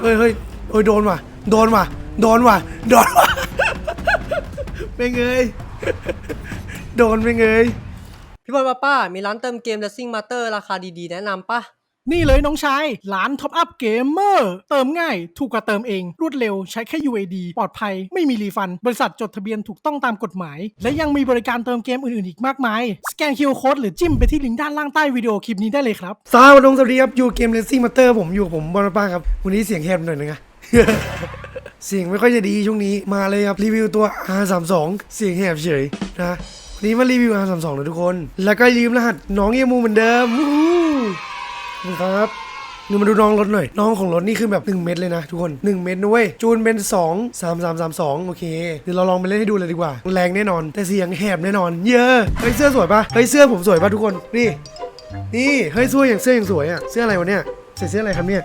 เฮ้ยเฮ้ยเฮ้ยโดนว่ะ โดนว่ะ โดนว่ะ โดนว่ะไม่เงยโดนไม่เงยพี่บอลป้าป้า มีร้านเติมเกม Racing Master ราคาดีๆ แนะนำปะ นี่เลยน้องชายร้านท็อปอัพเกมเมอร์เติมง่าย ถูกกว่าเติมเอง รวดเร็วใช้แค่ UAD ปลอดภัย ไม่มีรีฟัน บริษัทจดทะเบียนถูกต้องตามกฎหมาย และยังมีบริการเติมเกมอื่น ๆ อีกมากมาย สแกน QR Code หรือจิ้มไปที่ลิงก์ด้านล่างใต้วิดีโอคลิปนี้ได้เลยครับสวัสดีสวัสดีครับ อยู่เกมเลสซิ่งมาเตอร์ผมอยู่กับผมบอลป้าครับ วันนี้เสียงแหบหน่อยนึงอะ เสียงไม่ค่อยจะดีช่วงนี้มาเลยครับรีวิวตัว R32 เสียงแหบเฉยนะวันนี้มารีวิว R32 เลยทุกคน แล้วก็ยืมรหัสน้องเยมูเหมือนเดิมวู้ ฮู้ขอบคุณครับนี่มาดูน้องรถหน่อย น้องของรถนี่คือแบบ 1 เม็ดเลยนะทุกคน 1 เม็ดนะเว้ย จูนเป็น 2 3 3 3 2 โอเค เดี๋ยวเราลองไปเล่นให้ดูเลยดีกว่า แรงแน่นอน แต่เสียงแหบแน่นอน เยอะเฮ้ยเสื้อสวยปะเฮ้ยเสื้อผมสวยปะทุกคน นี่ นี่ เฮ้ยสวยออย่างเสื้ออย่างสวยอะ เสื้ออะไรวะเนี่ยใส่เสื้ออะไรครับเนี่ย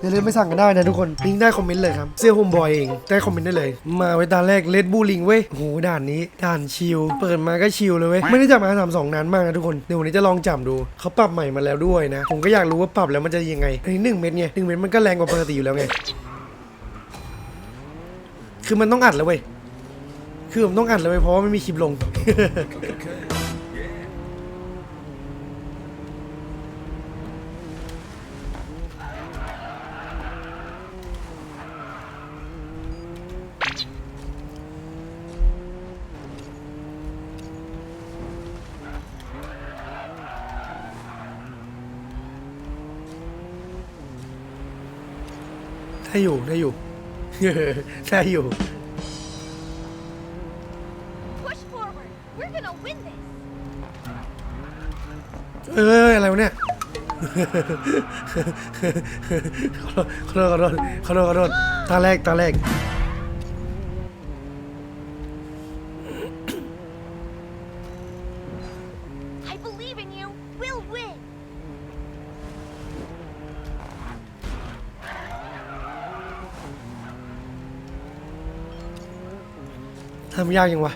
อย่าลืมไปสั่งกันได้นะทุกคนลิงก์ได้คอมเมนต์เลยครับเสื้อโฮมบอยเองได้คอมเมนต์ได้เลย มาไว้ตาแรกเลดบูลิงเว้ยโอ้โหด่านนี้ด่านชิลเปิดมาก็ชิลเลยเว้ยไม่ได้จับมาสามสองนานมากนะทุกคนเดี๋ยววันนี้จะลองจับดูเขาปรับใหม่มาแล้วด้วยนะ ผมก็อยากรู้ว่าปรับแล้วมันจะยังไงอันนี้หนึ่งเม็ดไงหนึ่งเม็ดมันก็แรงกว่าปกติอยู่แล้วไงคือมันต้องอัดแล้วเว้ยคือผมต้องอัดเลยเว้ยเพราะว่าไม่มีคลิปลง ได้อยู่ได้อยู่ ได้อยู่ Push forward. We're gonna win this. เอ้ยอะไรวะเนี่ย ขอโทษขอโทษขอโทษขอโทษตาแรกตาแรก I believe in you. We'll win. ทำยากยังวะ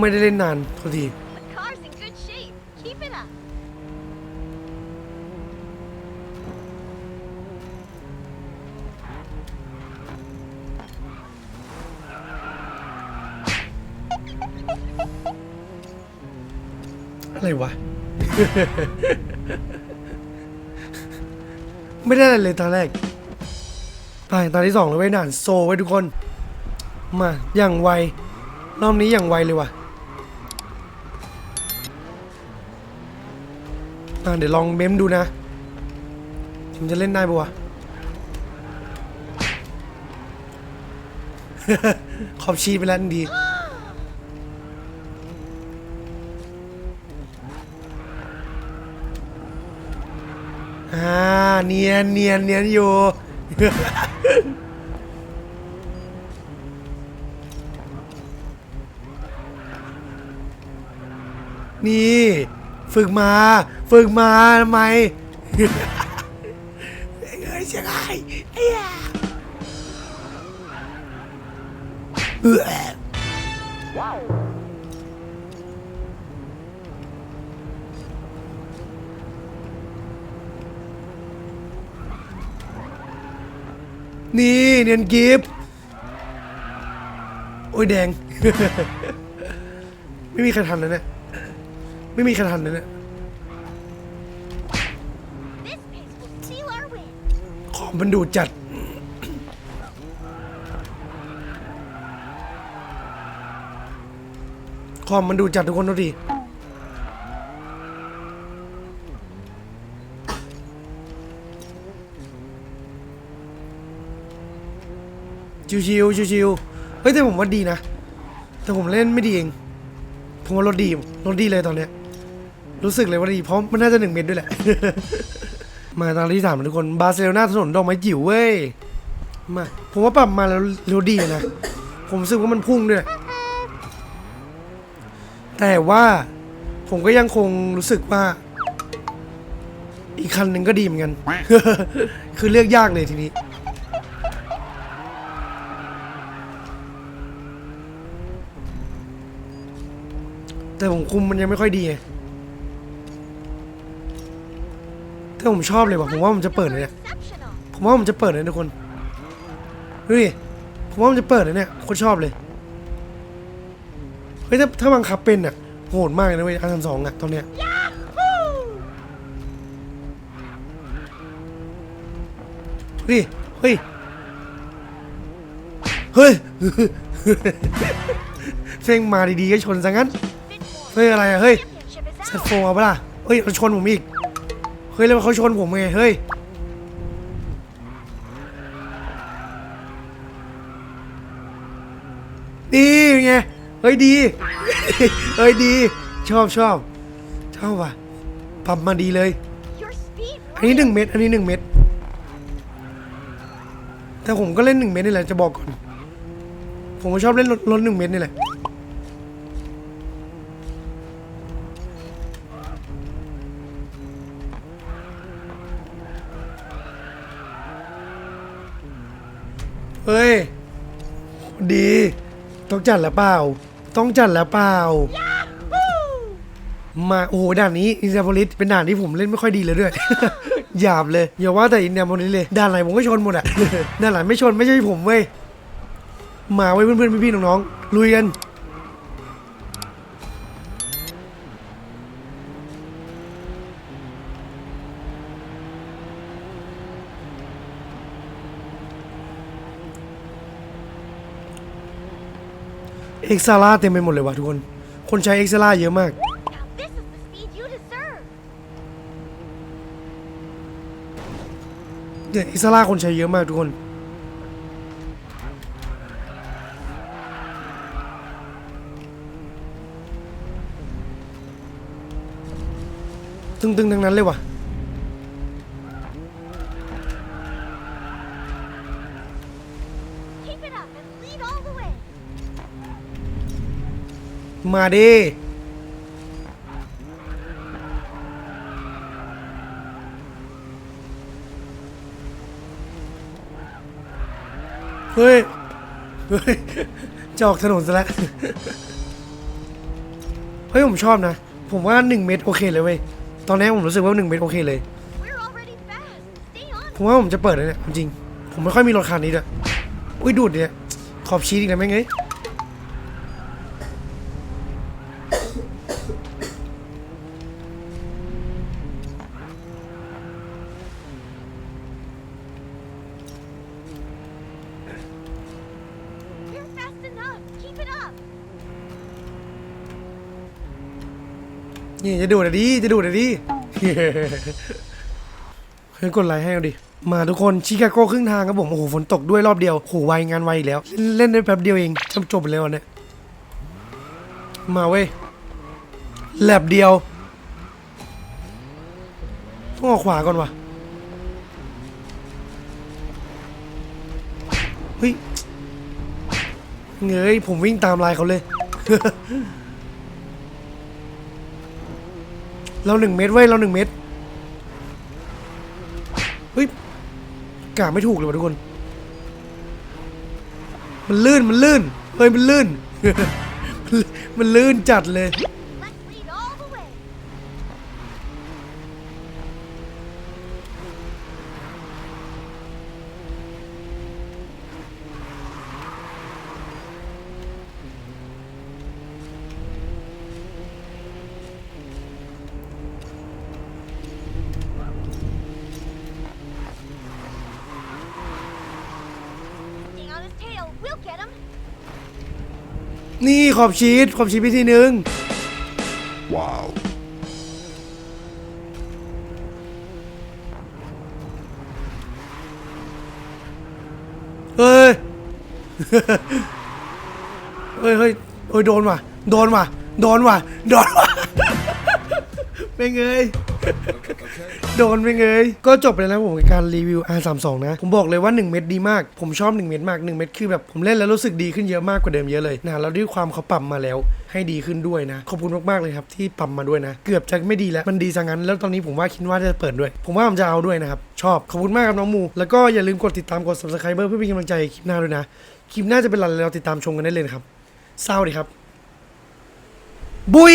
ไม่ได้เล่นนานโทษที The car's in good shape. Keep it up. อะไรวะ ไม่ได้อะไรเลยตอนแรกไปตอนที่สองเลยไว้ยด่านโซไว้ทุกคน มาอย่างไวรอบนี้อย่างไวเลยว่ะอะเดี๋ยวลองเมมดูนะผมจะเล่นได้ปะวะ ขอบชีไปแล้วดี อ่าเนียนเนียนเนียนอยู่ นี่ ฝึกมา ฝึกมาทำไมเอ้ยเสียงไอ้ไอ้ย นี่เนียนกิฟต์โอ้ยแดง ไม่มีใครทันนะเนี่ย ไม่มีใครทันนะเนี่ย This pace will seal our win. ของมันดูจัด คอมมันดูจัดทุกคนดูดิ ชิวๆชิวๆเฮ้ยแต่ผมว่าดีนะ แต่ผมเล่นไม่ดีเอง ผมว่ารถดีรถดีเลยตอนเนี้ย รู้สึกเลยว่าดีเพราะมันน่าจะหนึ่งเมตรด้วยแหละ มาตอนที่สามทุกคน บาร์เซโลนาถนนดอกไม้จิ๋วเว้ย มา ผมว่าปรับมาแล้วเร็วดีนะ ผมรู้สึกว่ามันพุ่งด้วย แต่ว่าผมก็ยังคงรู้สึกว่า อีกคันหนึ่งก็ดีเหมือนกัน คือเลือกยากเลยทีนี้ แต่ผมคุมมันยังไม่ค่อยดีไงแต่ผมชอบเลยว่ะผมว่ามันจะเปิดเลยเนี่ยผมว่ามันจะเปิดเลยทุกคนดูดิผมว่ามันจะเปิดเลยเนี่ยโคนชอบเลยเฮ้ยถ้าถ้าบังคับเป็นอะโหดมากเลยนะเว้ยอันสองอะตอนเนี้ยเฮ้ย เฮ้ยเฮ้ยเฟ้งมาดีๆก็ชนซะงั้น เฮ้ยอะไรอะเฮ้ยเซตโฟเอาปะล่ะเฮ้ยเขาชนผมอีก เฮ้ยแล้วเขาชนผมไงเฮ้ยดีไงเฮ้ยดีเฮ้ยดี ชอบชอบชอบว่ะปับมาดีเลย อันนี้หนึ่งเม็ดอันนี้หนึ่งเม็ดแต่ผมก็เล่นหนึ่งเม็ดนี่แหละจะบอกก่อน ผมก็ชอบเล่นรถรถหนึ่งเม็ดนี่แหละ เฮ้ย ดี ต้องจัดแล้วเปล่า ต้องจัดแล้วเปล่า มาโอ้โหด่านนี้อินเดียโพลิสเป็นด่านที่ผมเล่นไม่ค่อยดีเลยด้วย หยาบเลย อย่าว่าแต่อินเดียโพลิสเลย ด่านไหนผมก็ชนหมดอะด่านไหนไม่ชนไม่ใช่ผมเว้ย มาไว้เพื่อนๆพี่ๆน้องๆลุยกัน เอ็กซาร่าเต็มไปหมดเลยว่ะทุกคน คนใช้เอ็กซาร่าเยอะมาก Now this is the speed you deserve. เนี่ยอิสลาคนใช้เยอะมากทุกคน ตึงๆทั้งนั้นเลยว่ะ มาดิเฮ้ย เฮ้ยจะออกถนนซะแล้วเฮ้ย ผมชอบนะ ผมว่าหนึ่งเม็ดโอเคเลยเว้ย ตอนนี้ผมรู้สึกว่าหนึ่งเม็ดโอเคเลย We're already fast. Stay on. ผมว่าผมจะเปิดเลยเนี่ยจริงๆผมไม่ค่อยมีรถคันนี้ด้วย อุ้ยดูดเนี่ย ขอบชีสอีกแล้วแม่งเอ้ย นี่จะดูดอะดิจะดูดอะดิเฮ้ยกดไลค์ให้เอาดิ มาทุกคนชิคาโกครึ่งทางครับผมโอ้โหฝนตกด้วยรอบเดียวโหไวงานไวอีกแล้ว เล่นได้แป๊บเดียวเองจะจบไปแล้วเนี่ยมาเว้ยแลบเดียวต้องออกขวาก่อนวะเฮ้ยเงยผมวิ่งตามลายเขาเลย เราหนึ่งเมตรเว้ยเราหนึ่งเมตรเฮ้ยกาไม่ถูกเลยว่ะทุกคน มันลื่นมันลื่นเฮ้ยมันลื่น มันลื่นจัดเลย นี่ขอบชีสขอบชีสไปทีนึง Wow. เฮ้ย เฮ้ยเฮ้ยเฮ้ยโดนว่ะ โดนว่ะ โดนว่ะ โดนว่ะเป็นไง โดนไปเลย ก็จบไปแล้วผมกับการรีวิว R32 นะ ผมบอกเลยว่า 1 เม็ดดีมาก ผมชอบ 1 เม็ดมาก 1 เม็ดคือแบบผมเล่นแล้วรู้สึกดีขึ้นเยอะมากกว่าเดิมเยอะเลยนะแล้วด้วยความเขาปรับมาแล้วให้ดีขึ้นด้วยนะ ขอบคุณมากๆเลยครับที่ปรับมาด้วยนะ เกือบจะไม่ดีแล้ว มันดีซะงั้น แล้วตอนนี้ผมว่าคิดว่าจะเปิดด้วย ผมว่าผมจะเอาด้วยนะครับ ชอบ ขอบคุณมากครับน้องมู แล้วก็อย่าลืมกดติดตามกด subscribe เพื่อเป็นกำลังใจคลิปหน้าด้วยนะ คลิปหน้าจะเป็นอะไรเราติดตามชมกันได้เลยครับเศร้าดีครับ บุย